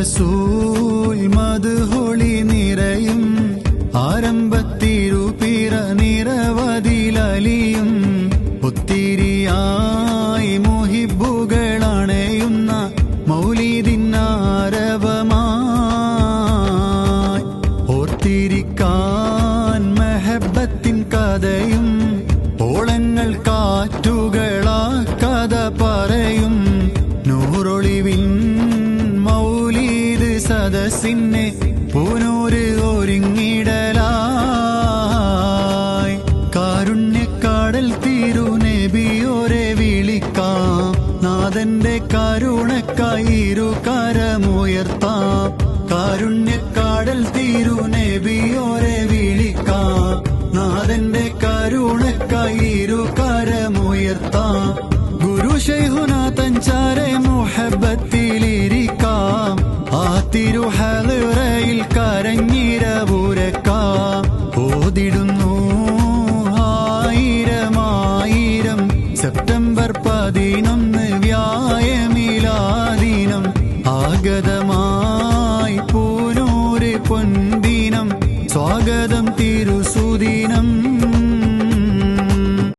റസൂൽ മധുഹൊളി നിറയും. ആരംഭത്തിരുപിറ നിരവധിലലിയും. ഒത്തിരിയായി മുഹിബുകളണയുന്ന മൗലിദിന്നാരവമായി. ഓർത്തിരിക്കാൻ മെഹബത്തിൻ കഥയും ഓളങ്ങൾ കാറ്റുകളാ കഥ പറയും സദസ്സിനെ പൂനൂര് ഒരുങ്ങിടലായി. കാരുണ്യക്കാടൽ തിരുനബിയോരെ വിളിക്കാം. നാഥന്റെ കരുണക്കായി ഇരു കരമുയർത്താം കാരുണ്യക്കാടൽ തിരുനബിയോരെ വിളിക്കാം. നാഥന്റെ കരുണക്കായിരു കരമുയർത്താം ഹലുറയിൽ കരഞ്ഞിരപുരക്കാ ഓതിടുന്നു. ആയിരമായിരം സെപ്റ്റംബർ പതിനൊന്ന് വ്യായമീലാദിനം. ആഗതമായി പൂനൂര് പൊൻദിനം. സ്വാഗതം തിരുസുദിനം.